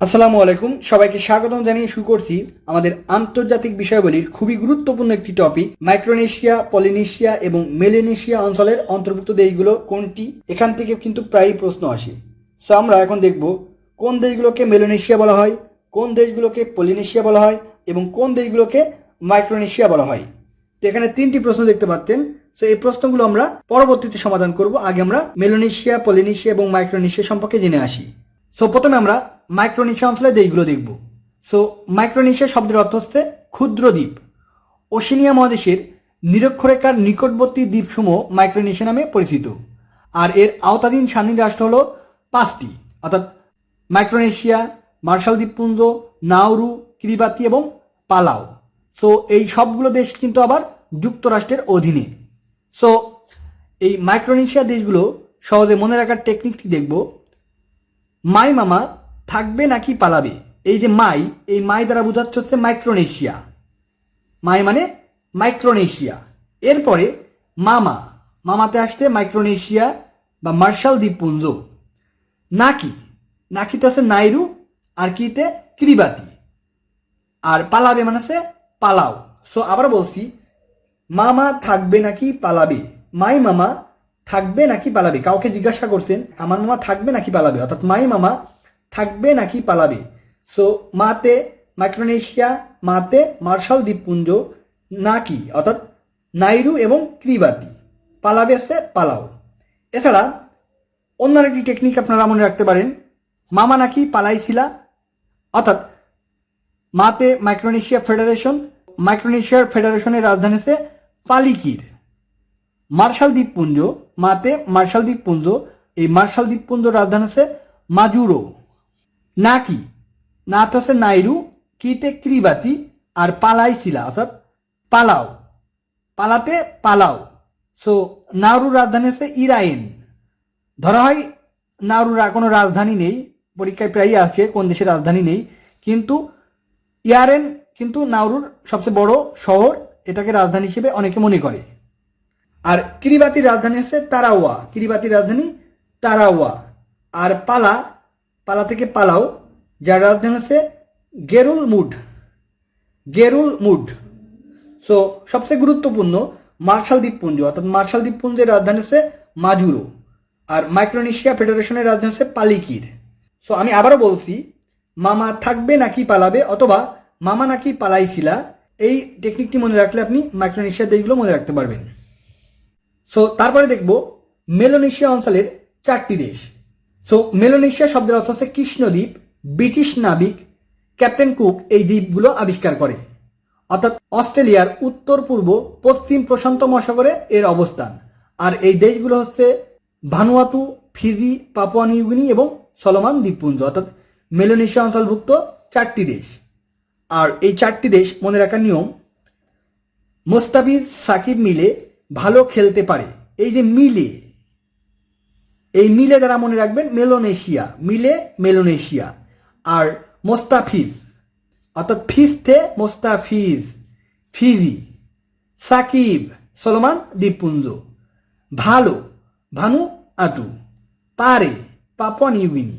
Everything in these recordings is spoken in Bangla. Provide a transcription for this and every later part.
আসসালামু আলাইকুম। সবাইকে স্বাগতম জানিয়ে শুরু করছি আমাদের আন্তর্জাতিক বিষয়াবলীর খুবই গুরুত্বপূর্ণ একটি টপিক মাইক্রোনেশিয়া, পলিনেশিয়া এবং মেলেনেশিয়া অঞ্চলের অন্তর্ভুক্ত দেশগুলো কোনটি? এখান থেকে কিন্তু প্রায়ই প্রশ্ন আসে। সো আমরা এখন দেখব কোন দেশগুলোকে মেলোনেশিয়া বলা হয়, কোন দেশগুলোকে পলিনেশিয়া বলা হয় এবং কোন দেশগুলোকে মাইক্রোনেশিয়া বলা হয়। তো এখানে তিনটি প্রশ্ন দেখতে পাচ্ছেন। সো এই প্রশ্নগুলো আমরা পরবর্তীতে সমাধান করব। আগে আমরা মেলোনেশিয়া, পলিনেশিয়া এবং মাইক্রোনেশিয়া সম্পর্কে জেনে আসি। সো প্রথমে আমরা মাইক্রোনেশিয়া অঞ্চলের দেশগুলো দেখব। সো মাইক্রোনেশিয়া শব্দের অর্থ হচ্ছে ক্ষুদ্র দ্বীপ। ওশেনিয়া মহাদেশের নিরক্ষরেখার নিকটবর্তী দ্বীপসমূহ মাইক্রোনেশিয়া নামে পরিচিত। আর এর আওতাধীন স্বাধীন রাষ্ট্র হল পাঁচটি, অর্থাৎ মাইক্রোনেশিয়া মার্শাল দ্বীপপুঞ্জ নাউরু কিরিবাতি এবং পালাও সো এই সবগুলো দেশ কিন্তু আবার যুক্তরাষ্ট্রের অধীনে। সো এই মাইক্রোনেশিয়া দেশগুলো সহজে মনে রাখার টেকনিকটি দেখব। মাই মামা থাকবে নাকি পালাবে? এই যে মাই, এই মাই দ্বারা বোঝাচ্ছে হচ্ছে মাইক্রোনেশিয়া। মাই মানে মাইক্রোনেশিয়া। এরপরে মামা, মামাতে আসতে মাইক্রোনেশিয়া বা মার্শাল দ্বীপপুঞ্জ। নাকি, নাকিতে আছে নাইরু, আর কিতে কিরিবাতি। আর পালাবে মানে আছে পালাও। সো আবার বলছি, মামা থাকবে নাকি পালাবে? মাই মামা থাকবে নাকি পালাবে? কাউকে জিজ্ঞাসা করছেন, আমার মামা থাকবে নাকি পালাবে? অর্থাৎ মাই মামা থাকবে নাকি পালাবে? সো মাতে মাইক্রোনেশিয়া, মাতে মার্শাল দ্বীপপুঞ্জ, নাকি, অর্থাৎ নাইরু এবং ক্রিবাতি পালাবে আছে পালাও। এছাড়া অন্য একটি টেকনিক আপনারা মনে রাখতে পারেন। মামা নাকি পালাইছিলা? অর্থাৎ মাতে মাইক্রোনেশিয়া ফেডারেশন, মাইক্রোনেশিয়ার ফেডারেশনের রাজধানী হচ্ছে পালিকির। মার্শাল দ্বীপপুঞ্জ, মাতে মার্শাল দ্বীপপুঞ্জ, এই মার্শাল দ্বীপপুঞ্জ রাজধানী হচ্ছে মাজুরো। নাকি তো হচ্ছে নাইরু, কিতে ক্রিবাতি, আর পালাইছিলা, অর্থাৎ পালাও। পালাতে পালাও। সো নাউরুর রাজধানী হচ্ছে ইরাইন। ধরা হয় নাউরুর কোনো রাজধানী নেই, পরীক্ষায় প্রায়ই আসছে কোন দেশের রাজধানী নেই, কিন্তু ইয়ারেন কিন্তু নাউরুর সবচেয়ে বড় শহর, এটাকে রাজধানী হিসেবে অনেকে মনে করে। আর কিরিবাতির রাজধানী হচ্ছে তারাওয়া। কিরিবাতির রাজধানী তারাওয়া। আর পালা পালা থেকে পালাও, যার রাজধানী হচ্ছে Ngerulmud Ngerulmud so সবচেয়ে গুরুত্বপূর্ণ মার্শাল দ্বীপপুঞ্জ, অর্থাৎ মার্শাল দ্বীপপুঞ্জের রাজধানী হচ্ছে মাজুরো, আর মাইক্রোনেশিয়া ফেডারেশনের রাজধানী হচ্ছে পালিকির। সো আমি আবারও বলছি, মামা থাকবে নাকি পালাবে, অথবা মামা নাকি পালাইছিলা, এই টেকনিকটি মনে রাখলে আপনি মাইক্রোনেশিয়া দেশগুলো মনে রাখতে পারবেন। সো তারপরে দেখব মেলোনেশিয়া অঞ্চলের চারটি দেশ। সো মেলোনেশিয়া শব্দের অর্থ হচ্ছে কৃষ্ণদ্বীপ ব্রিটিশ নাবিক ক্যাপ্টেন কুক এই দ্বীপগুলো আবিষ্কার করে। অর্থাৎ অস্ট্রেলিয়ার উত্তর, পূর্ব, পশ্চিম প্রশান্ত মহাসাগরে এর অবস্থান। আর এই দেশগুলো হচ্ছে Vanuatu, Fiji, Papua New Guinea এবং সলোমান দ্বীপপুঞ্জ। অর্থাৎ মেলোনেশিয়া অঞ্চলভুক্ত চারটি দেশ। আর এই চারটি দেশ মনে রাখার নিয়ম, মোস্তাফিজ সাকিব মিলে ভালো খেলতে পারে। এই যে মিলে এই মিলে দ্বারা মনে রাখবেন, মেলোনেশিয়া, মিলে মেলোনেশিয়া। আর মোস্তাফিজ, অর্থাৎ ফিজতে মোস্তাফিজ, ফিজি, সাকিব, সলমান দ্বীপপুঞ্জ, ভালো, ভানু আতু পারে, Papua New Guinea.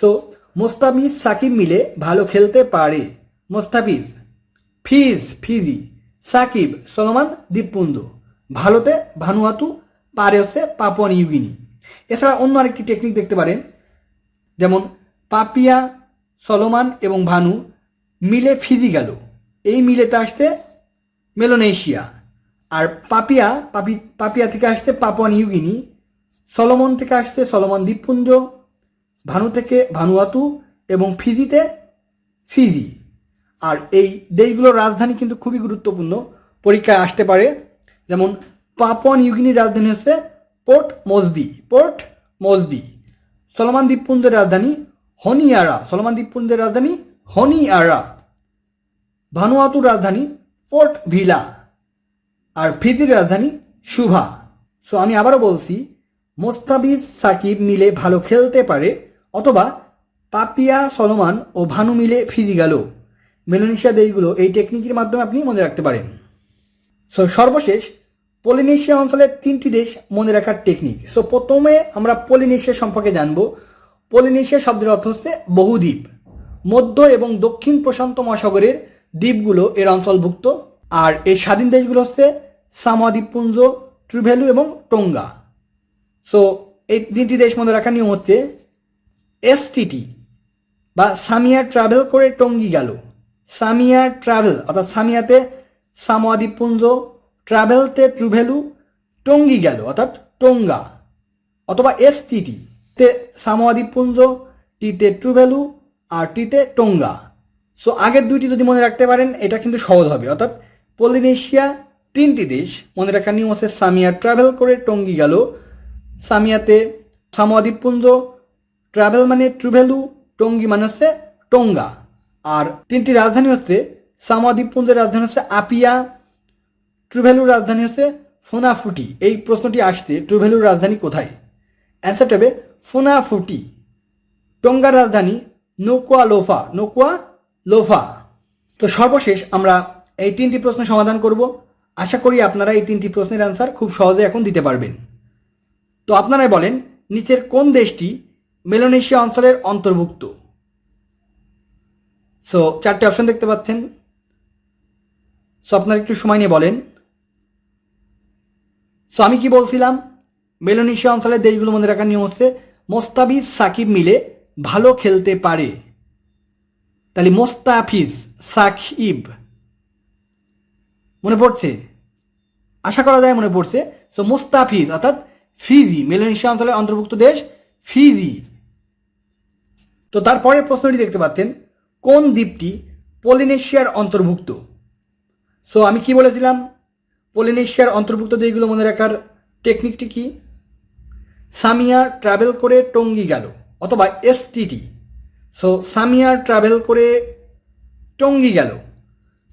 So Mostafiz, Shakib মিলে ভালো খেলতে পারে। Mostafiz, Fizz, Fiji, Shakib, Solomon দ্বীপপুঞ্জ, ভালোতে ভানুয়াতু পারে হচ্ছে পাপুয়া নিউগিনি। এছাড়া অন্য আরেকটি টেকনিক দেখতে পারেন, যেমন পাপিয়া, সলোমান এবং ভানু মিলে ফিজি গেল। এই মিলেতে আসতে মেলোনেশিয়া, আর পাপিয়া, পাপি, পাপিয়া থেকে আসতে পাপুয়া নিউগিনি, সলোমন থেকে আসতে সলোমন দ্বীপপুঞ্জ, ভানু থেকে ভানুয়াতু এবং ফিজিতে ফিজি। আর এই দেশগুলোর রাজধানী কিন্তু খুবই গুরুত্বপূর্ণ, পরীক্ষায় আসতে পারে। যেমন পাপুয়া নিউগিনির রাজধানী হচ্ছে Port Moresby Port Moresby Solomon দ্বীপপুঞ্জের রাজধানী হনিয়ারা, সলমান দ্বীপপুঞ্জের রাজধানী হনিয়ারা। ভানুয়াতুর রাজধানী পোর্ট ভিলা আর ফিজির রাজধানী শুভা সো আমি আবারও বলছি মোস্তাবিজ সাকিব মিলে ভালো খেলতে পারে অথবা পাপিয়া, সলমান ও ভানু মিলে ফিজি গেল। মেলোনেশিয়া দেশগুলো এই টেকনিকের মাধ্যমে আপনি মনে রাখতে পারেন। সো সর্বশেষ পলিনেশিয়া অঞ্চলের তিনটি দেশ মনে রাখার টেকনিক সো প্রথমে আমরা পলিনেশিয়া সম্পর্কে জানব। পলিনেশিয়া শব্দের অর্থ হচ্ছে বহুদ্বীপ। মধ্য এবং দক্ষিণ প্রশান্ত মহাসাগরের দ্বীপগুলো এর অঞ্চলভুক্ত। আর এই স্বাধীন দেশগুলো হচ্ছে সামোয়া দ্বীপপুঞ্জ ট্রুভ্যালু এবং টোঙ্গা। সো এই তিনটি দেশ মনে রাখার নিয়ম হচ্ছে এসটিটি বা সামিয়া ট্রাভেল করে টঙ্গি গেল। সামিয়া ট্রাভেল অর্থাৎ সামিয়াতে সামোয়া দ্বীপপুঞ্জ ট্রাভেলতে ট্রুভ্যালু টঙ্গি গেল, অর্থাৎ টোঙ্গা, অথবা এসটিটি, তে সামোয়া দ্বীপপুঞ্জ টিতে ট্রুভ্যালু আর টিতে টোঙ্গা। সো আগের দুইটি যদি মনে রাখতে পারেন, এটা কিন্তু সহজ হবে, অর্থাৎ পলিনেশিয়া তিনটি দেশ, মনে রাখার নিয়ম আছে, সামিয়া ট্রাভেল করে টঙ্গি গেল। সামিয়াতে সামোয়া দ্বীপপুঞ্জ ট্রাভেল মানে ট্রুভ্যালু টঙ্গি মানে হচ্ছে টোঙ্গা। আর তিনটি রাজধানী হচ্ছে সামোয়া দ্বীপপুঞ্জের রাজধানী হচ্ছে আপিয়া ট্রুভ্যালুর রাজধানী হচ্ছে ফোনাফুটি। এই প্রশ্নটি আসতে ট্রুভ্যালুর রাজধানী কোথায়? অ্যান্সারটা হবে ফুনাফুটি। টোঙ্গার রাজধানী নোকুয়া লোফা নোকুয়া লোফা তো সর্বশেষ আমরা এই তিনটি প্রশ্ন সমাধান করব। আশা করি আপনারা এই তিনটি প্রশ্নের অ্যান্সার খুব সহজে এখন দিতে পারবেন। তো আপনারাই বলেন, নিচের কোন দেশটি মেলোনেশিয়া অঞ্চলের অন্তর্ভুক্ত? সো চারটি অপশন দেখতে পাচ্ছেন। সো আপনারা একটু সময় নিয়ে বলেন। সো আমি কি বলছিলাম? মেলোনেশিয়া অঞ্চলের দেশগুলো মনে রাখার নিয়ম হচ্ছে মোস্তাবিজ সাকিব মিলে ভালো খেলতে পারে। তাহলে মোস্তাফিজ, সাকিব, মনে পড়ছে? আশা করা যায় মনে পড়ছে। সো মোস্তাফিজ, অর্থাৎ ফিজি, মেলোনেশিয়া অঞ্চলের অন্তর্ভুক্ত দেশ ফিজি। তো তারপরের প্রশ্নটি দেখতে পাচ্ছেন, কোন দ্বীপটি পলিনেশিয়ার অন্তর্ভুক্ত? সো আমি কি বলেছিলাম? পলিনেশিয়ার অন্তর্ভুক্ত দেশগুলো মনে রাখার টেকনিকটি কি? সামিয়া ট্রাভেল করে টঙ্গি গেল, অথবা এসটিটি সো সামিয়া ট্রাভেল করে টঙ্গি গেল।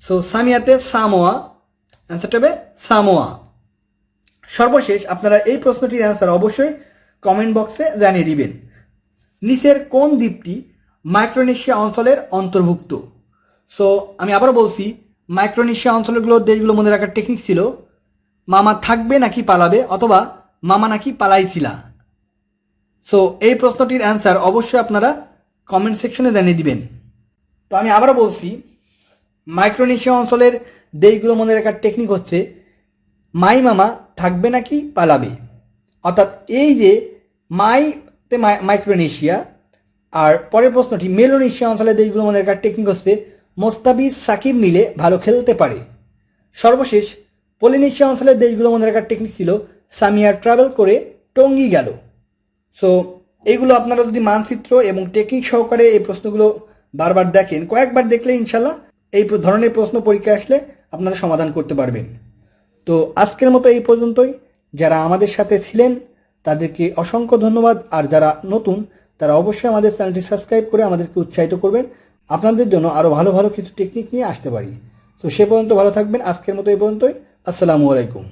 সো সামিয়াতে সামোয়া অ্যান্সারটা হবে সামোয়া। সর্বশেষ আপনারা এই প্রশ্নটির অ্যান্সার অবশ্যই কমেন্ট বক্সে জানিয়ে দিবেন। নিচের কোন দ্বীপটি মাইক্রোনেশিয়া অঞ্চলের অন্তর্ভুক্ত? সো আমি আবার বলছি মাইক্রোনেশিয়া অঞ্চলগুলোর দেশগুলো মনে রাখার টেকনিক ছিল, মামা থাকবে নাকি পালাবে অথবা মামা নাকি পালাইছিলা? সো এই প্রশ্নটির অ্যান্সার অবশ্যই আপনারা কমেন্ট সেকশনে জানিয়ে দিবেন। তো আমি আবারও বলছি, মাইক্রোনেশিয়া অঞ্চলের দেশগুলো মনে রাখার টেকনিক হচ্ছে, মাই মামা থাকবে নাকি পালাবে? অর্থাৎ এই যে মাইতে মাইক্রোনেশিয়া, আর পরের প্রশ্নটি, মেলোনেশিয়া অঞ্চলের দেশগুলো মনে রাখার টেকনিক হচ্ছে মোস্তাবিজ সাকিব মিলে ভালো খেলতে পারে। সর্বশেষ পলিনেশিয়া অঞ্চলের দেশগুলো মনে রাখার টেকনিক ছিল, সামিয়া ট্রাভেল করে টঙ্গি গেল। সো এইগুলো আপনারা যদি মানচিত্র এবং টেকনিক সহকারে এই প্রশ্নগুলো বারবার দেখেন, কয়েকবার দেখলে ইনশাল্লাহ এই ধরনের প্রশ্ন পরীক্ষা আসলে আপনারা সমাধান করতে পারবেন। তো আজকের মতো এই পর্যন্তই। যারা আমাদের সাথে ছিলেন, তাদেরকে অসংখ্য ধন্যবাদ। আর যারা নতুন, তারা অবশ্যই আমাদের চ্যানেলটি সাবস্ক্রাইব করে আমাদেরকে উৎসাহিত করবেন। আপনাদের জন্য আরও ভালো ভালো কিছু টেকনিক নিয়ে আসতে পারি। তো সে পর্যন্ত ভালো থাকবেন। আজকের মতো এই পর্যন্তই। আসসালামু আলাইকুম।